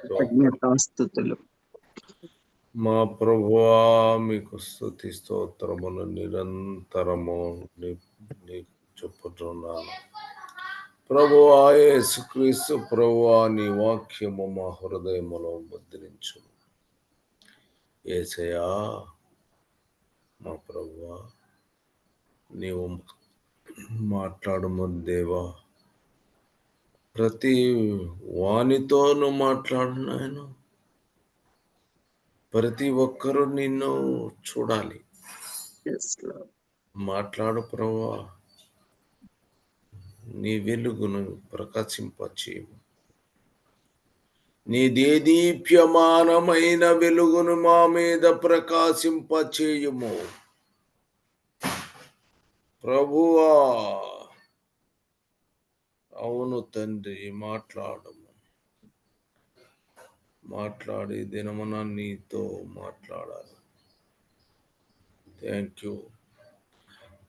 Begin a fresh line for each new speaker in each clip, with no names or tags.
కృతజ్ఞతాస్థుతులు
మా ప్రభువా మీకు స్థుతి స్తోత్రములు నిరంతరము నీకు చెప్పుతున్నాను ప్రభువా యేసుక్రీస్తు ప్రభువా నీ వాక్యము మా హృదయములో ముద్రించు ఏసయా మా ప్రభువా నీవు మాట్లాడము దేవా ప్రతి వానితోనూ మాట్లాడు నాయనా ప్రతి ఒక్కరూ నిన్ను చూడాలి.
Yes, Lord.
మాట్లాడు ప్రభా. నీ వెలుగును ప్రకాశింపచేయము. నీ దేదీప్యమానమైన వెలుగును మా మీద ప్రకాశింపచేయము. ప్రభువా అవును తండ్రి మాట్లాడము. మాట్లాడి దినమున నీతో మాట్లాడాలి. థ్యాంక్ యూ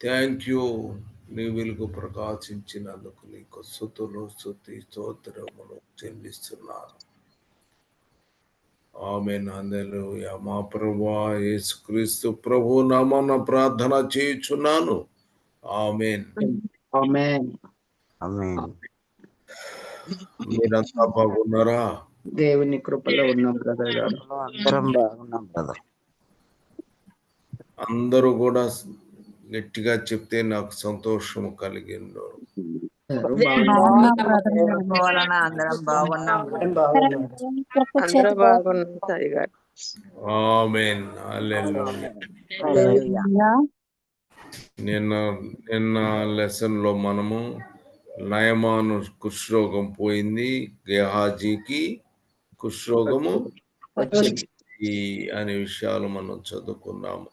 థ్యాంక్ యూ నీ వెలుగు ప్రకాశించినందుకు నీకు స్థుతులు స్థుతి స్తోత్రములు చెల్లిస్తున్నాను. ఆమె నందలు మా ప్రభా యేసుక్రీస్తు ప్రభు నామన ప్రార్థన చేయుచున్నాను. ఆమెన్
ఆమెన్
మీరంతా బాగున్నారా
దేవుని కృపలో ఉన్నాం బ్రదర్ గారు.
అందరం బాగున్నాం బ్రదర్
అందరూ కూడా గట్టిగా చెప్తే నాకు సంతోషం కలిగిండు. నిన్న నిన్న లెసన్లో మనము నయమాను కుష్రోగం పోయింది గెహాజీకి
వచ్చింది.
ఈ అనే విషయాలు మనం చదువుకున్నాము.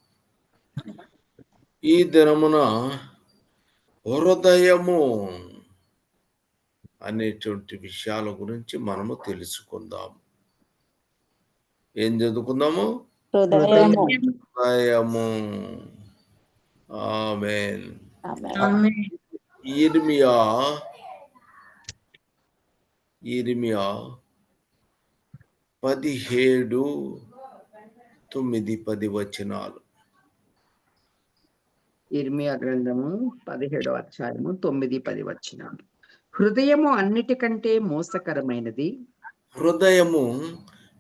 ఈ దినమున హృదయము అనేటువంటి విషయాల గురించి మనము తెలుసుకుందాము ఏం చదువుకుందాము?
హృదయము.
హృదయము. ఆమెన్. ఇర్మియా ఇర్మియా పదిహేడు తొమ్మిది పది వచనాలు.
ఇర్మియా గ్రంథము పదిహేడో అధ్యాయము తొమ్మిది పది వచ్చినాలు హృదయము అన్నిటికంటే మోసకరమైనది?
హృదయము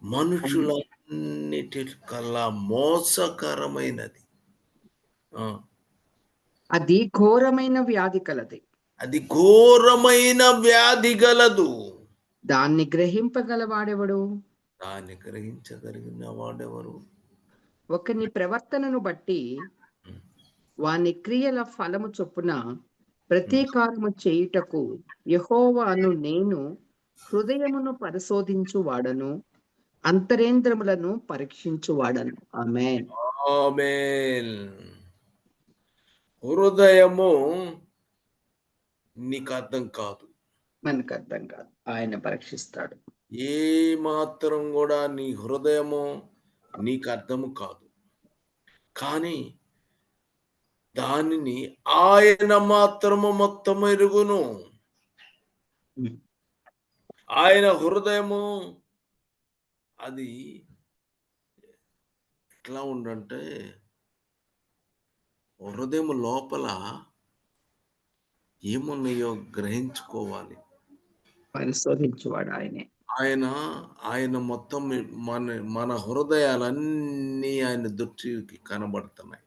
మనుషులన్నిటికల్లా మోసకరమైనది.
అది ఘోరమైన వ్యాధి కలది.
అది ఘోరమైన వ్యాధి గలదు.
దాన్ని గ్రహింపగలవాడెవడు?
దాన్ని గ్రహించగలిగిన వాడెవరు?
ఒకని ప్రవర్తనను బట్టి వాని క్రియల ఫలము చొప్పున ప్రతీకారము చేయుటకు యహోవాను నేను హృదయమును పరిశోధించు వాడను అంతరేంద్రములను పరీక్షించు వాడను ఆమె
ఆమేన్. హృదయము నీకు అర్థం కాదు.
మనకు అర్థం కాదు. ఆయన పరీక్షిస్తాడు.
ఏ మాత్రం కూడా నీ హృదయము నీకు అర్థము కాదు. కానీ దానిని ఆయన మాత్రము మొత్తం ఎరుగును. ఆయన హృదయము అది ఎట్లా ఉండంటే హృదయం లోపల ఏమున్నాయో గ్రహించుకోవాలి.
పరిశోధించువాడు ఆయనే.
ఆయన ఆయన మొత్తం మన మన హృదయాలన్నీ ఆయన దృష్టికి కనబడుతున్నాయి.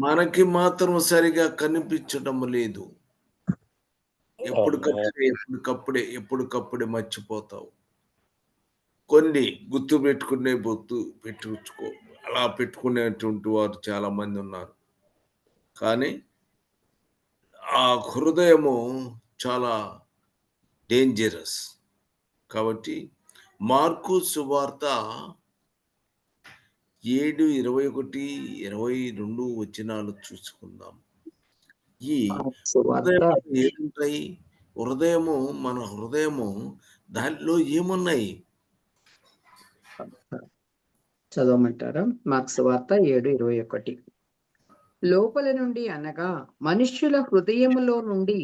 మనకి మాత్రం సరిగా కనిపించడం లేదు. ఎప్పటికప్పుడే ఎప్పటికప్పుడే ఎప్పటికప్పుడే మర్చిపోతావు. కొన్ని గుర్తు పెట్టుకునే గుర్తు పెట్టుకో అలా పెట్టుకునేటువంటి వారు చాలా మంది ఉన్నారు. కానీ ఆ హృదయము చాలా డేంజరస్ కాబట్టి మార్కు సువార్త ఏడు ఇరవై ఒకటి ఇరవై రెండు వచనాలు చూసుకుందాం. ఈ ఏముంటాయి హృదయము మన హృదయము దానిలో ఏమున్నాయి?
చదవమంటారా? మార్క్స్ వార్త ఏడు ఇరవై ఒకటి. లోపల నుండి అనగా మనుష్యుల హృదయములో నుండి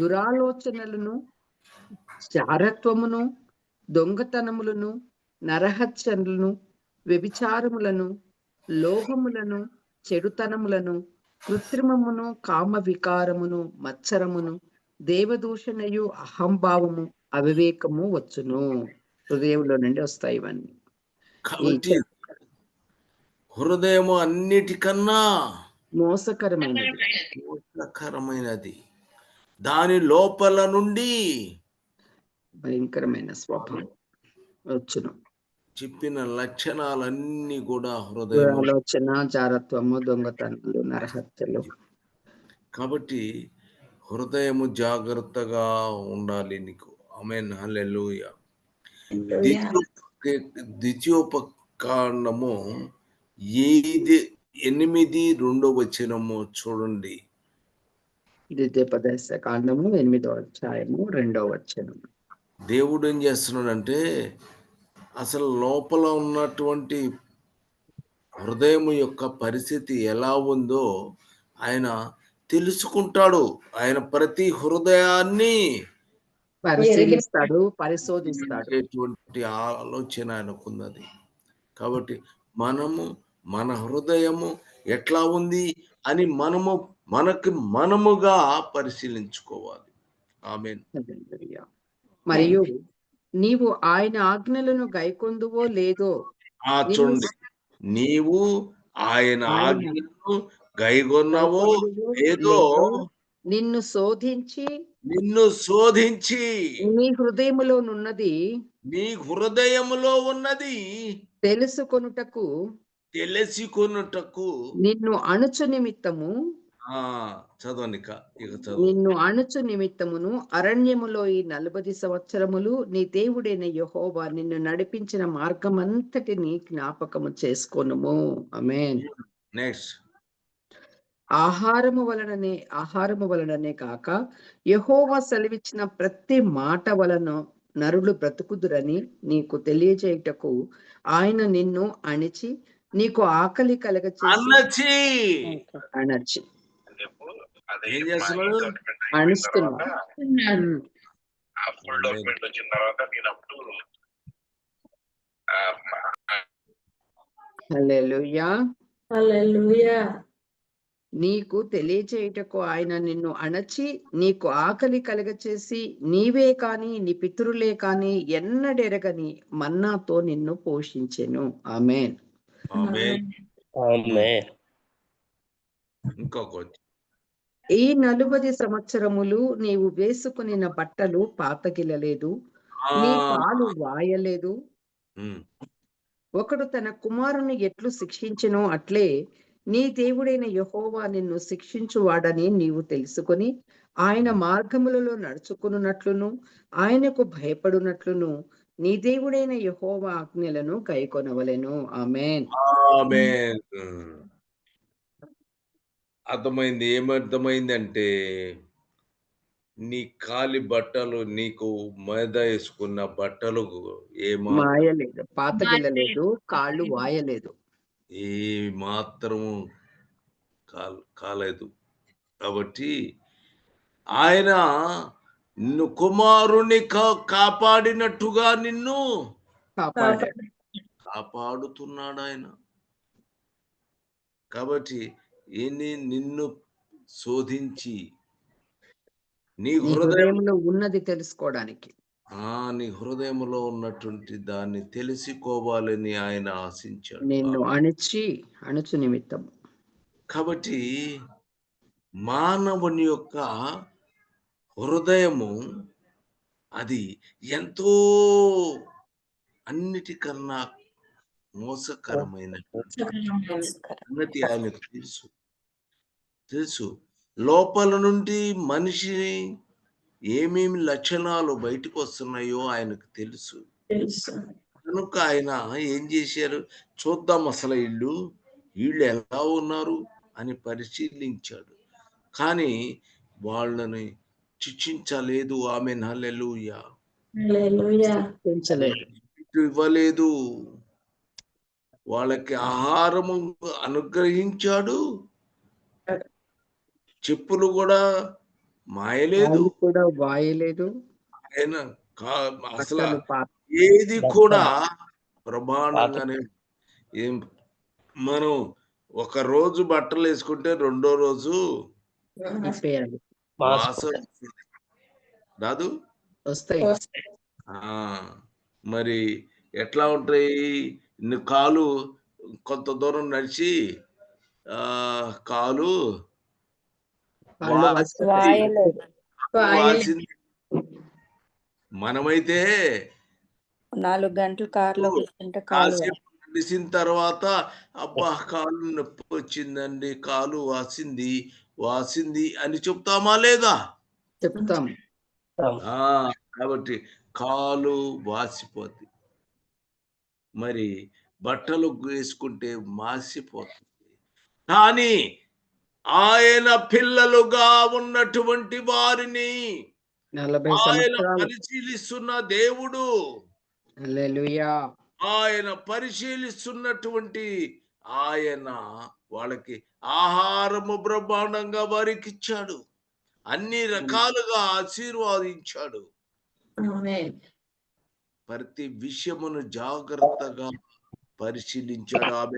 దురాలోచనలను చారత్వమును దొంగతనములను నరహత్యలను వ్యభిచారములను లోభములను చెడుతనములను కృత్రిమమును కామ వికారమును మత్సరమును దేవదూషణయు అహంభావము అవివేకము వచ్చును. హృదయంలో నుండి వస్తాయి ఇవన్నీ.
కాబట్టి హృదయము అన్నిటికన్నా
మోసకరమైనది.
మోసకరమైనది. దాని లోపల నుండి
భయంకరమైన స్వభావం వచ్చును.
చెప్పిన లక్షణాలన్నీ కూడా హృదయం
ఆలోచన జారత్వము దొంగతనాలు నరహత్యలు.
కాబట్టి హృదయము జాగ్రత్తగా ఉండాలి నీకు. ఆమె హల్లెలూయా. ద్వితీయోపకాండము ఏది ఎనిమిది రెండో వచనము చూడండి.
ద్వితీయోపదేశ కాండము ఎనిమిదో అధ్యాయము రెండో వచనం.
దేవుడు ఏం చేస్తున్నాడంటే అసలు లోపల ఉన్నటువంటి హృదయం యొక్క పరిస్థితి ఎలా ఉందో ఆయన తెలుసుకుంటాడు. ఆయన ప్రతి హృదయాన్ని
పరిశీలిస్తాడు పరిశోధిస్తాడు.
ఆలోచన ఆయనకున్నది. కాబట్టి మనము మన హృదయము ఎట్లా ఉంది అని మనము మనకి మనముగా పరిశీలించుకోవాలి. ఆమె.
మరియు నీవు ఆయన ఆజ్ఞలను గైకొందువో లేదో
ఆ చూడండి. నీవు ఆయన ఆజ్ఞను గైగొన్నావో లేదో
నిన్ను శోధించి
నిన్ను శోధించి
నీ హృదయములోనున్నది
నీ హృదయములో ఉన్నది
తెలుసుకొనుటకు
తెలుసుకొనుటకు
నిన్ను అణుచు నిమిత్తము
ఆ! చదవండి ఇక ఇక చదువు
నిన్ను అణుచు నిమిత్తమును అరణ్యములో ఈ నలభై సంవత్సరములు నీ దేవుడైన యెహోవా నిన్ను నడిపించిన మార్గమంతటిని జ్ఞాపకము చేసుకొనుము. ఆమేన్.
నెక్స్ట్.
ఆహారము వలననే ఆహారము వలననే కాక యెహోవా సెలవిచ్చిన ప్రతి మాట వలన నరులు బ్రతుకుదురని నీకు తెలియజేయుటకు ఆయన నిన్ను అణిచి నీకు ఆకలి కలగచేసి
అన్నచి
అణచి.
ఏం చేస్తున్నాడు.
ఆ ఫుల్ డాక్యుమెంట్ వచ్చిన తర్వాత నేను అప్పుడు ఆ,
హల్లెలూయా.
హల్లెలూయా.
నీకు తెలియచేయుటకు ఆయన నిన్ను అణచి నీకు ఆకలి కలగచేసి నీవే కాని నీ పితరులే కాని ఎన్నడెరగని మన్నాతో నిన్ను పోషించెను. ఆమెన్.
ఆమేన్.
ఆమేన్.
ఇంకొక
ఈ నలుబది సంవత్సరములు నీవు వేసుకునిన బట్టలు పాతగిలలేదు నీ పాలు వాయలేదు. ఒకడు తన కుమారుని ఎట్లు శిక్షించెనో అట్లే నీ దేవుడైన యెహోవా నిన్ను శిక్షించువాడని నీవు తెలుసుకొని ఆయన మార్గములలో నడుచుకున్నట్లును ఆయనకు భయపడునట్లును నీ దేవుడైన యెహోవా ఆజ్ఞలను గైకొనవలెను ఆమెన్.
ఆమేన్. అర్థమైంది? ఏమర్థమైంది అంటే నీ కాలి బట్టలు నీకు మీద వేసుకున్న బట్టలు ఏమా
మాయలేదు. పాతగిలలేదు కాళ్ళు వాయలేదు.
ఏ మాత్రము కాల్ కాలేదు. కాబట్టి ఆయన నిన్ను కుమారుని కా- కాపాడినట్టుగా నిన్ను కాపాడుతున్నాడు ఆయన కాబట్టి ఏంది నిన్ను శోధించి నీ
నీ
హృదయం
హృదయంలో ఉన్నది తెలుసుకోవడానికి.
ఆ నీ హృదయంలో ఉన్నటువంటి దాన్ని తెలుసుకోవాలని ఆయన ఆశించాడు
నిన్ను అణిచి అణుచు నిమిత్తం
కాబట్టి మానవుని యొక్క హృదయము అది ఎంతో అన్నిటికన్నా మోసకరమైన సంగతి. ఆయనకు తెలుసు. తెలుసు. లోపల నుండి మనిషి ఏమేమి లక్షణాలు బయటకు వస్తున్నాయో ఆయనకు తెలుసు.
తెలుసు.
కనుక ఆయన ఏం చేశారు? చూద్దాం అసలు ఇల్లు వీళ్ళు ఎలా ఉన్నారు అని పరిశీలించాడు. కానీ వాళ్ళని శిక్షించలేదు. ఆమె హల్లెలూయా. ఇవ్వలేదు. వాళ్ళకి ఆహారము అనుగ్రహించాడు. చెప్పులు కూడా మాయలేదు.
కూడా వాయలేదు.
ఆయన కా- అసలు ఏది కూడా ప్రమాణంగానే ఏం మనం ఒక రోజు బట్టలు వేసుకుంటే రెండో రోజు. రాదు?
వస్తాయి.
ఆ మరి ఎట్లా ఉంటాయి? కాలు కొంత దూరం నడిచి ఆ కాలు
కాళ్ళు
వా-
వాస్తాయి.
వాయలేదు
వాసింది మనమైతే
నాలుగు గంటలు కారులో కూర్చుంటే కాలు
కాసేపు నడిచిన తర్వాత అబ్బా కాలు నొప్పి వచ్చిందండి కాలు వాసింది వాసింది అని చెప్తామా లేదా?
చెప్తాం.
ఆ కాబట్టి కాలు వాసిపోతుంది. మరి బట్టలు వేసుకుంటే మాసిపోతుంది. కానీ ఆయన పిల్లలుగా ఉన్నటువంటి వారిని ఆయన పరిశీలిస్తున్న దేవుడు. ఆయన పరిశీలిస్తున్నటువంటి ఆయన వాళ్ళకి ఆహారము బ్రహ్మాండంగా వారికి ఇచ్చాడు అన్ని రకాలుగా ఆశీర్వాదించాడు. ప్రతి విషయమును జాగ్రత్తగా పరిశీలించాడు. ఆమె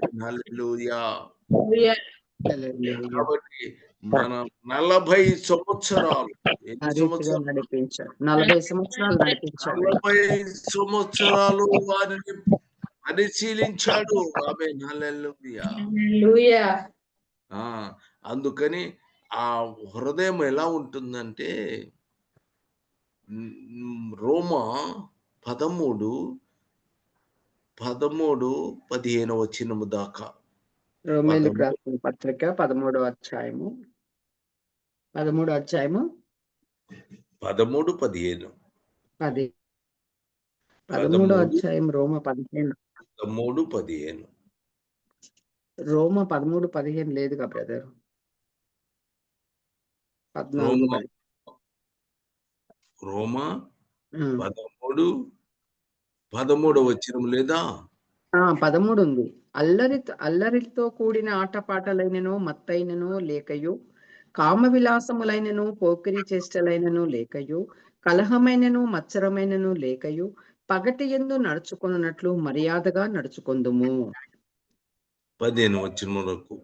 కాబట్టి మన నలభై సంవత్సరాలు
నలభై సంవత్సరాలు
వారిని పరిశీలించాడు ఆమె ఆ అందుకని ఆ హృదయం ఎలా ఉంటుందంటే రోమా పదమూడు పదమూడు పదిహేను వచ్చినము దాకా
రోమేలకు
పదమూడు.
రాసిన పత్రిక పదమూడో అధ్యాయము. పదమూడో అధ్యాయము.
పదమూడు పదిహేను.
పది. పదమూడో. అధ్యాయం రోమ పదిహేను.
పదమూడు పదిహేను.
రోమ పదమూడు పదిహేను లేదుగా బ్రదర్. పద్నాలుగు
రోమ. పదమూడు. పదమూడు వచ్చినం లేదా?
పదమూడు ఉంది. అల్లరి అల్లరితో కూడిన ఆటపాటలైనను మత్తైనను లేకయు కామ విలాసములైనను పోకిరి చేష్టలైనను లేకయు కలహమైనను మత్సరమైనను లేకయు పగటి ఎందు నడుచుకున్నట్లు మర్యాదగా నడుచుకొందుము.
పదిహేను వచ్చిన వరకు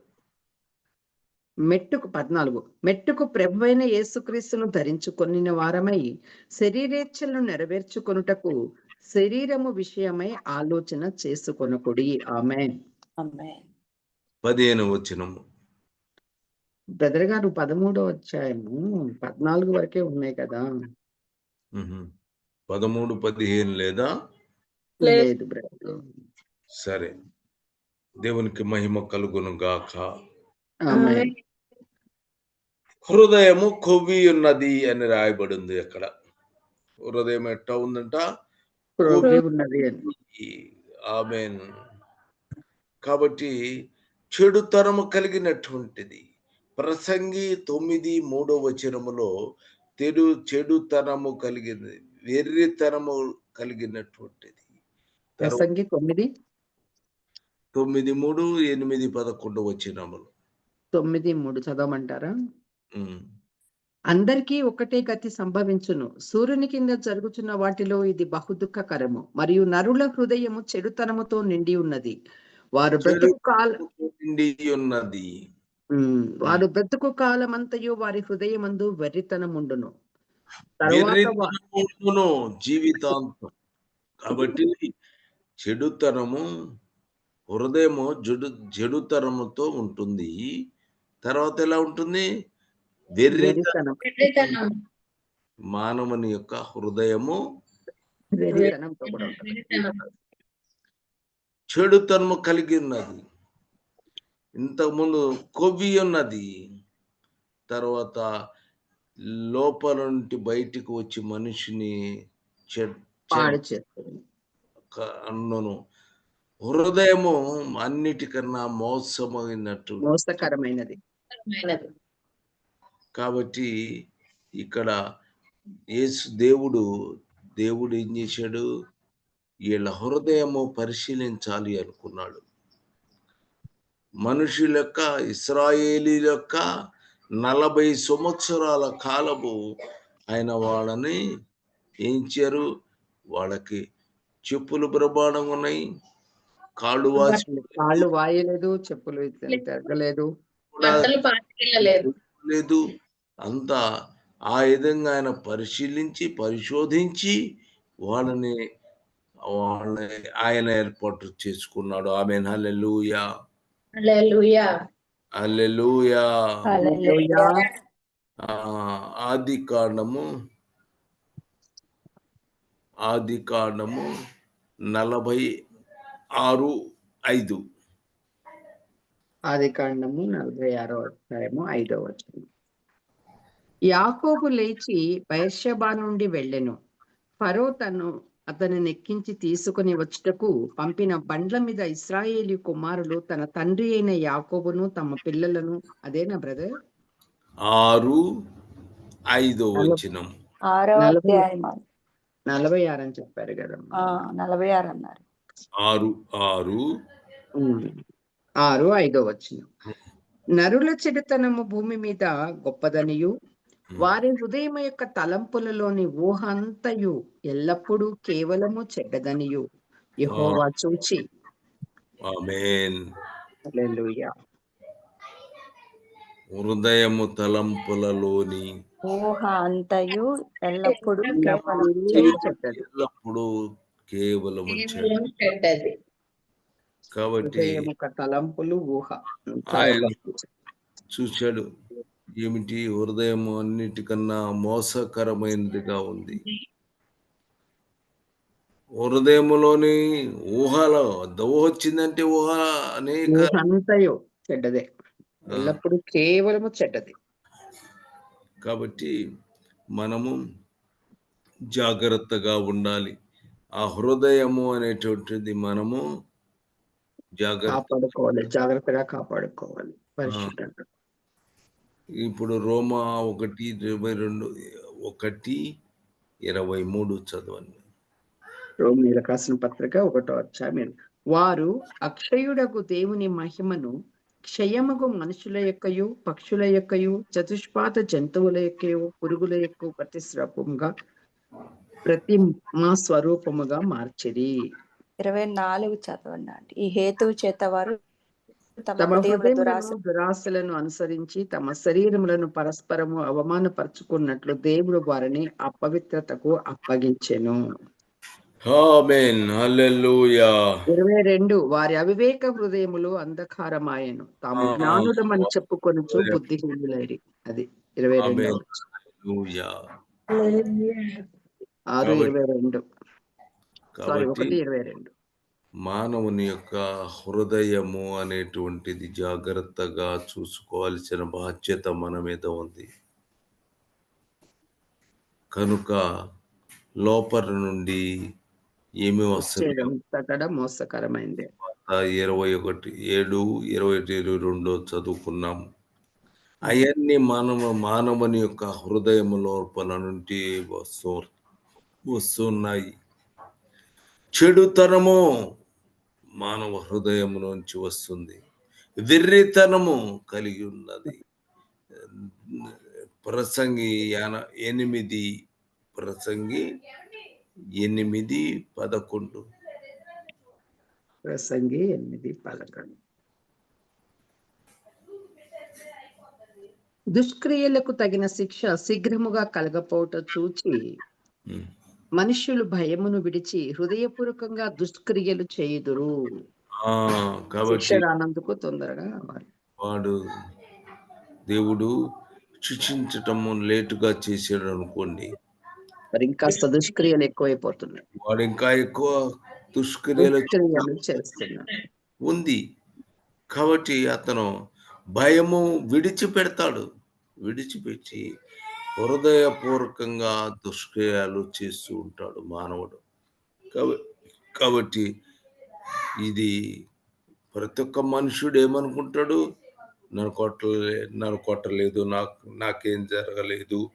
మెట్టుకు పద్నాలుగు. మెట్టుకు ప్రభువైన యేసుక్రీస్తును ధరించుకొనిన వారమై శరీరేచ్ఛలను నెరవేర్చుకొనుటకు శరీరము విషయమై ఆలోచన చేసుకొనకుడి. ఆమె
ఆమేన్.
పదిహేను వచ్చినము
బ్రదర్ గారు పదమూడో అధ్యాయము పద్నాలుగు వరకే ఉన్నాయి కదా.
పదమూడు పదిహేను లేదా?
లేదు.
బ్రదర్.
సరే. దేవునికి మహిమ కలుగును గాక
ఆమేన్.
హృదయము కొవ్వి ఉన్నది అని రాయబడింది అక్కడ. హృదయం ఎట్టా ఉందంట?
అని.
ఆమె కాబట్టి చెడుతనము కలిగినటువంటిది. ప్రసంగి తొమ్మిది మూడో వచనములో తెడు చెడుతనము కలిగింది వెర్రితనము కలిగినటువంటిది.
ప్రసంగి తొమ్మిది?
తొమ్మిది మూడు ఎనిమిది పదకొండు వచనములు.
తొమ్మిది మూడు చదవమంటారా. అందరికీ ఒకటే గతి సంభవించును. సూర్యుని కింద జరుగుతున్న వాటిలో ఇది బహుదుఃఖకరము మరియు నరుల హృదయము చెడుతనముతో నిండి ఉన్నది. వారు బ్రతుకు కాల
ఉన్నది.
వారు బ్రతుకు కాలమంతయు వారి హృదయమందు వెర్రితనముండును
జీవితాంతం. కాబట్టి చెడుతనము హృదయము జడు జడుతనముతో ఉంటుంది. తర్వాత ఎలా ఉంటుంది?
వెర్రితనం.
మానవుని యొక్క హృదయము చెడుతనము కలిగి ఉన్నది ఇంతకుముందు కొవ్వి ఉన్నది. తర్వాత లోపల నుండి బయటికి వచ్చి మనిషిని అన్నను. హృదయము అన్నిటికన్నా మోసమైనట్టు.
మోసకరమైనది.
మైనది.
కాబట్టి ఇక్కడ యేసు దేవుడు దేవుడు ఏం చేశాడు? వీళ్ళ హృదయము పరిశీలించాలి అనుకున్నాడు. మనుషుల యొక్క ఇస్రాయేలీ యొక్క నలభై సంవత్సరాల కాలము ఆయన వాళ్ళని ఏం ఇచ్చారు వాళ్ళకి చెప్పులు బ్రహ్మాండంగా ఉన్నాయి. కాళ్ళు వాసి
కాళ్ళు వాయలేదు చెప్పులు
లేదు. అంతా ఆ విధంగా ఆయన పరిశీలించి పరిశోధించి వాళ్ళని వాళ్ళని ఆయన ఏర్పాటు చేసుకున్నాడు. ఆమె హల్లెలూయా.
హల్లెలూయా.
హల్లెలూయా.
హల్లెలూయా.
ఆ, ఆది కాండము ఆది కాండము నలభై ఆరు ఐదు.
ఆది కాండము నలభై ఆరో అధ్యాయము ఐదో వచనం. యాకోబు లేచి బయర్షబా నుండి వెళ్ళెను. ఫరో తను అతనిని ఎక్కించి తీసుకుని వచ్చుటకు పంపిన బండ్ల మీద ఇస్రాయేలీ కుమారులు తన తండ్రి అయిన యాకోబును తమ పిల్లలను అదేనా బ్రదర్?
ఆరు ఐదో వచనం.
ఆరో
నలభై- ఆరు అని చెప్పారు కదా
ఆ, నలభై ఆరు అన్నారు.
ఆరు ఆరు.
ఆరు ఐదో వచనం. నరుల చెడుతనము భూమి మీద గొప్పదనియు వారి హృదయం యొక్క తలంపులలోని ఊహ అంతయు ఎల్లప్పుడూ కేవలము చెడ్డదనియు. యెహోవా చూచి.
ఆమేన్.
హల్లెలూయా.
హృదయము తలంపులలోని
ఊహ అంతయు ఎల్లప్పుడూ
ఎల్లప్పుడూ
కేవలము చెడు.
కేవలం చెడ్డది.
కాబట్టి
తలంపులు ఊహ.
చూశాడు. ఏమిటి? హృదయం అన్నిటికన్నా మోసకరమైనదిగా ఉంది. హృదయములోని ఊహలో దవ వచ్చిందంటే ఊహ అనేక
అంతయు చెడ్డదే. ఎల్లప్పుడూ కేవలము చెడ్డది.
కాబట్టి మనము జాగ్రత్తగా ఉండాలి. ఆ హృదయము అనేటువంటిది మనము జాగ్రత్త
కాపాడుకోవాలి జాగ్రత్తగా కాపాడుకోవాలి. పరిశుద్ధంగా
ఇప్పుడు రోమా ఒకటి ఇరవై రెండు ఒకటి ఇరవై మూడు చదవండి.
రోమిలకు రాసిన పత్రిక ఒకటో అధ్యాయం వారు అక్షయుడకు దేవుని మహిమను క్షయముగు మనుషుల యొక్కయు పక్షుల యొక్కయు చతుష్పాత జంతువుల యొక్కయు పురుగుల యొక్క ప్రతిస్రూపంగా ప్రతి మా స్వరూపముగా మార్చిరి.
ఇరవై నాలుగు చదవండి. ఈ హేతువు చేత వారు తమ
హృదయములను దురాశలను అనుసరించి తమ శరీరములను పరస్పరము అవమానపరుచుకున్నట్లు దేవుడు వారిని అపవిత్రతకు అప్పగించెను.
ఆమేన్. హల్లెలూయా.
ఇరవై రెండు వారి అవివేక హృదయములు అంధకారమాయను. తాము జ్ఞానుడమని చెప్పుకొనుచు బుద్ధిహీనులైరి. అది ఇరవై రెండు.
ఆమేన్. హల్లెలూయా.
ఆరు ఇరవై రెండు. సారీ ఒకటి ఇరవై రెండు.
మానవుని యొక్క హృదయము అనేటువంటిది జాగ్రత్తగా చూసుకోవాల్సిన బాధ్యత మన మీద ఉంది. కనుక లోపల నుండి ఏమి వస్తుంది?
మోసకరమైంది.
ఇరవై ఒకటి ఏడు ఇరవై ఒకటి ఇరవై రెండు చదువుకున్నాం. అవన్నీ మానవ మానవుని యొక్క హృదయం లోపల నుండి వస్తూ వస్తున్నాయి చెడుతనము మానవ హృదయం నుంచి వస్తుంది. వెర్రితనము కలిగి ఉన్నది ప్రసంగి యాన- ఎనిమిది ప్రసంగి ఎనిమిది పదకొండు.
ప్రసంగి ఎనిమిది పదకొండు. దుష్క్రియలకు తగిన శిక్ష శీఘ్రముగా కలగపోవట చూచి
ఉమ్.
మనుష్యులు భయమును విడిచి హృదయపూర్వకంగా దుష్క్రియలు చేయుదురు.
కాబట్టి
రానందుకు తొందరగా
వాడు దేవుడు శిక్షించటము లేటుగా చేసాడు అనుకోండి.
మరి ఇంకాస్త దుష్క్రియలు ఎక్కువైపోతున్నాయి.
వాడు ఇంకా ఎక్కువ దుష్క్రియలు ఉంది. కాబట్టి అతను భయము విడిచిపెడతాడు. విడిచిపెట్టి హృదయపూర్వకంగా దుష్క్రియాలు చేస్తూ ఉంటాడు మానవుడు. కాబ- కాబట్టి ఇది ప్రతి ఒక్క మనుషుడు ఏమనుకుంటాడు? నన్ను కొట్టలే నన్ను కొట్టలేదు నాకు నాకేం జరగలేదు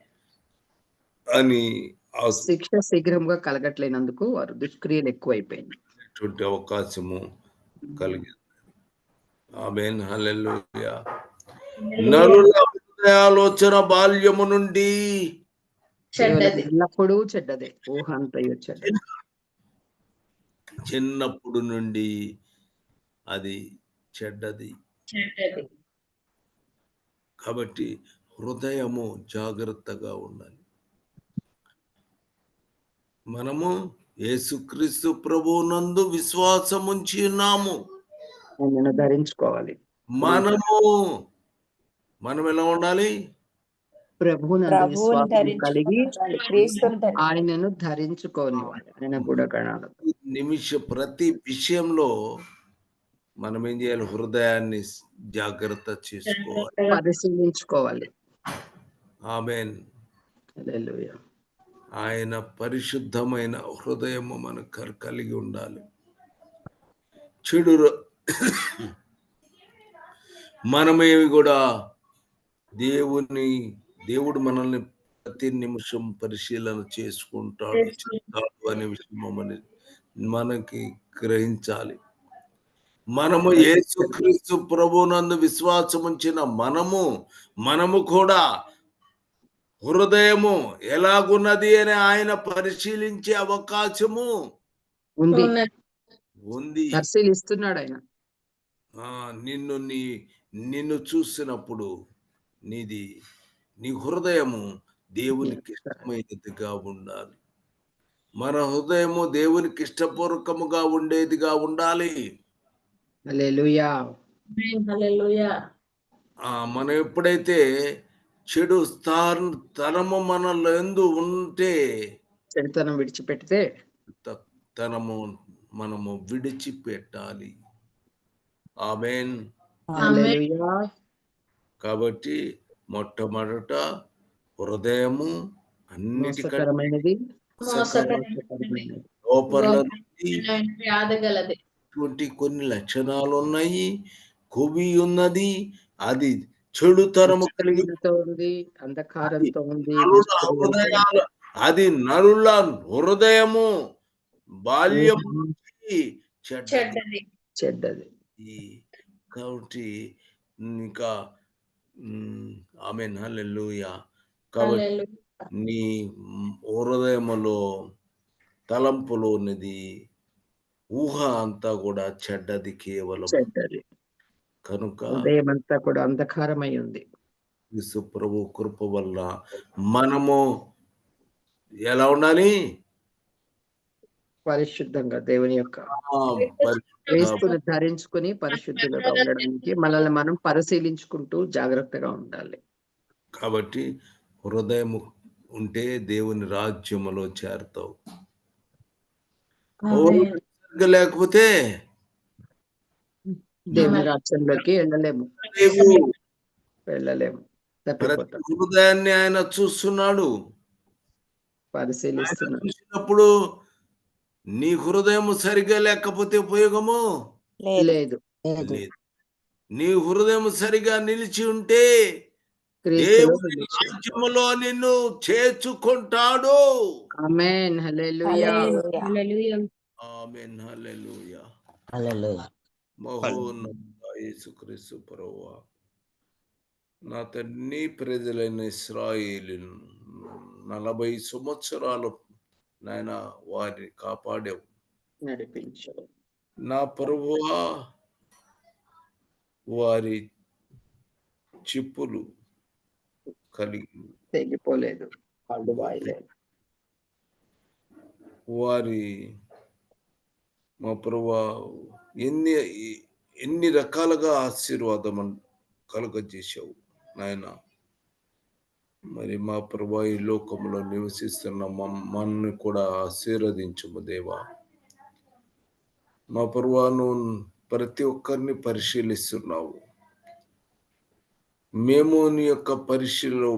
అని ఆ
శిక్ష శీఘ్రంగా కలగట్లేనందుకు వారు దుష్క్రియలు ఎక్కువైపోయింది
అవకాశము కలిగింది. ఆమెన్. హల్లెలూయా. నరుల ఆలోచన బాల్యము నుండి.
చెడ్డది.
ఎల్లప్పుడూ చెడ్డదే. ఊహ అంతయు
చిన్నప్పుడు నుండి అది చెడ్డది.
చెడ్డది.
కాబట్టి హృదయము జాగ్రత్తగా ఉండాలి. మనము యేసుక్రీస్తు ప్రభువునందు విశ్వాసం ఉంచి ఉన్నాము
ధరించుకోవాలి.
మనము మనం ఎలా ఉండాలి?
ప్రభువునందు
ప్రభువుని
విశ్వాసం కలిగి
ధరించుకోవాలి క్రీస్తుని ధరించుకోవాలి
ఆయనను ధరించుకోని ఆయన గుణగణాలు
నిమిష ప్రతి విషయంలో మనం ఏం చేయాలి? హృదయాన్ని జాగ్రత్త చేసుకోవాలి.
పరిశీలించుకోవాలి.
ఆమెన్.
హల్లెలూయా.
ఆయన పరిశుద్ధమైన హృదయము మనకు కల్- కలిగి ఉండాలి. చెడు మనమేమి కూడా దేవుని దేవుడు మనల్ని ప్రతి నిమిషం పరిశీలన చేసుకుంటాడు చేస్తాడు అనే విషయం మన- మనకి గ్రహించాలి. మనము యేసుక్రీస్తు ప్రభునందు విశ్వాసం ఉంచిన మనము మనము కూడా హృదయము ఎలాగున్నది అని ఆయన పరిశీలించే అవకాశము
ఉంది. పరిశీలిస్తున్నాడు ఆయన.
ఆ నిన్ను నీ నిన్ను చూసినప్పుడు నీది నీ హృదయము దేవునికి ఇష్టమైనదిగా ఉండాలి. మన హృదయము దేవునికి ఇష్టపూర్వకముగా ఉండేదిగా ఉండాలి.
హల్లెలూయా
ఆమేన్. హల్లెలూయా
ఆ మనం ఎప్పుడైతే చెడు స్థాన తనము మనలో ఎందు ఉంటే
చెడుతనం విడిచిపెడితే
తనము మనము విడిచిపెట్టాలి. ఆమెన్
హల్లెలూయా
కాబట్టి మొట్టమొదట హృదయము అన్నిటికంటే
మోసకరమైనది
మోసకరమైనది.
మోసకరమైనది.
లోపల నుండి
వ్యాధి గలది
ఇటువంటి కొన్ని లక్షణాలు ఉన్నాయి కొవ్వి ఉన్నది అది కలిగి
ఉంది అంధకారంతో ఉంది దుష్టక్రియలతో ఉంది.
హృదయాలు అది నరుల హృదయము చెడ్డది.
చెడ్డది
చెడ్డది
కాబట్టి ఇంకా ఆమె హల్లెలూయా కాబట్టి
హల్లెలూయా.
నీ హృదయములో తలంపులోనిది ఊహ అంతా కూడా చెడ్డది కేవలం. కనుక
అంతా కూడా అంధకారమై ఉంది.
యేసు ప్రభు కృప వల్ల మనము ఎలా ఉండాలి?
పరిశుద్ధంగా దేవుని యొక్క క్రీస్తుని ధరించుకుని పరిశుద్ధులుగా ఉండడానికి మనల్ని మనం పరిశీలించుకుంటూ జాగ్రత్తగా ఉండాలి.
కాబట్టి హృదయం ఉంటే దేవుని రాజ్యములో చేరతావు. లేకపోతే
దేవుని రాజ్యంలోకి వెళ్ళలేము. వెళ్ళలేము.
హృదయాన్ని ఆయన చూస్తున్నాడు. ఆయన
పరిశీలిస్తున్నాం
చూసినప్పుడు నీ హృదయం సరిగా లేకపోతే ఉపయోగము?
లేదు.
నీ హృదయం సరిగా నిలిచి ఉంటే దేవుని. రాజ్యములో నిన్ను చేర్చుకుంటాడు.
ఆమేన్. హల్లెలూయా.
హల్లెలూయా.
హల్లెలూయా.
ఆమేన్. హల్లెలూయా.
హల్లెలూయా.
మహోన్నత యేసుక్రీస్తు ప్రభువా. నా తండ్రి ప్రజలైన ఇస్రాయేలు నలభై సంవత్సరాలు నాయన వారిని కాపాడావు. నా ప్రభువా వారి చిప్పులు కలిగి
తెగిపోలేదు.
వారి మా ప్రభా ఎన్ని ఎన్ని రకాలుగా ఆశీర్వాదం కలుగజేశావు నాయన. మరి మా ప్రభా ఈ లోకంలో నివసిస్తున్న మమ్మల్ని కూడా ఆశీర్వదించుము దేవా. మా ప్రభా నువ్వు ప్రతి ఒక్కరిని పరిశీలిస్తున్నావు. మేము నీ యొక్క పరీక్షలో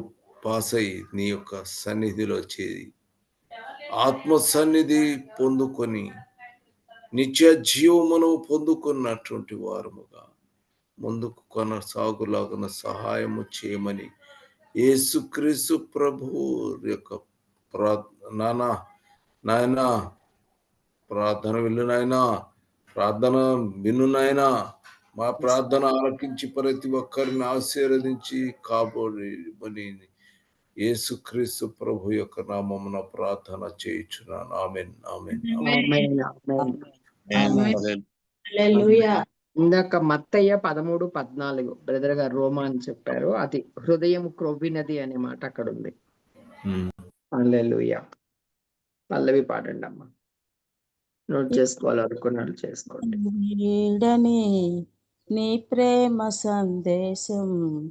పాస్ అయ్యి నీ యొక్క సన్నిధిలో చేరి ఆత్మ సన్నిధి పొందుకొని నిత్య జీవమును పొందుకున్నటువంటి వారముగా ముందుకు కొనసాగులాగున సహాయము చేయమని యేసుక్రీస్తు ప్రభు యొక్క ప్రా నానా నాయన ప్రార్థన విను నాయనా ప్రార్థన విను నాయనా మా ప్రార్థన ఆలకించి ప్రతి ఒక్కరిని ఆశీర్వదించి కాబోమని యేసుక్రీస్తు ప్రభు యొక్క నామమున ప్రార్థన చేయుచున్నాను. ఆమెన్ ఆమెన్
ఇందాక మత్తయ్య పదమూడు పద్నాలుగు. బ్రదర్ గారు రోమా అని చెప్పారు. అది హృదయం క్రొవ్వినది అనే మాట అక్కడ ఉంది హల్లెలూయా. పల్లవి పాడండి అమ్మా నోట్ చేసుకోవాలి అనుకున్నాడు చేసుకోండి.
నీ ప్రేమ సందేశం.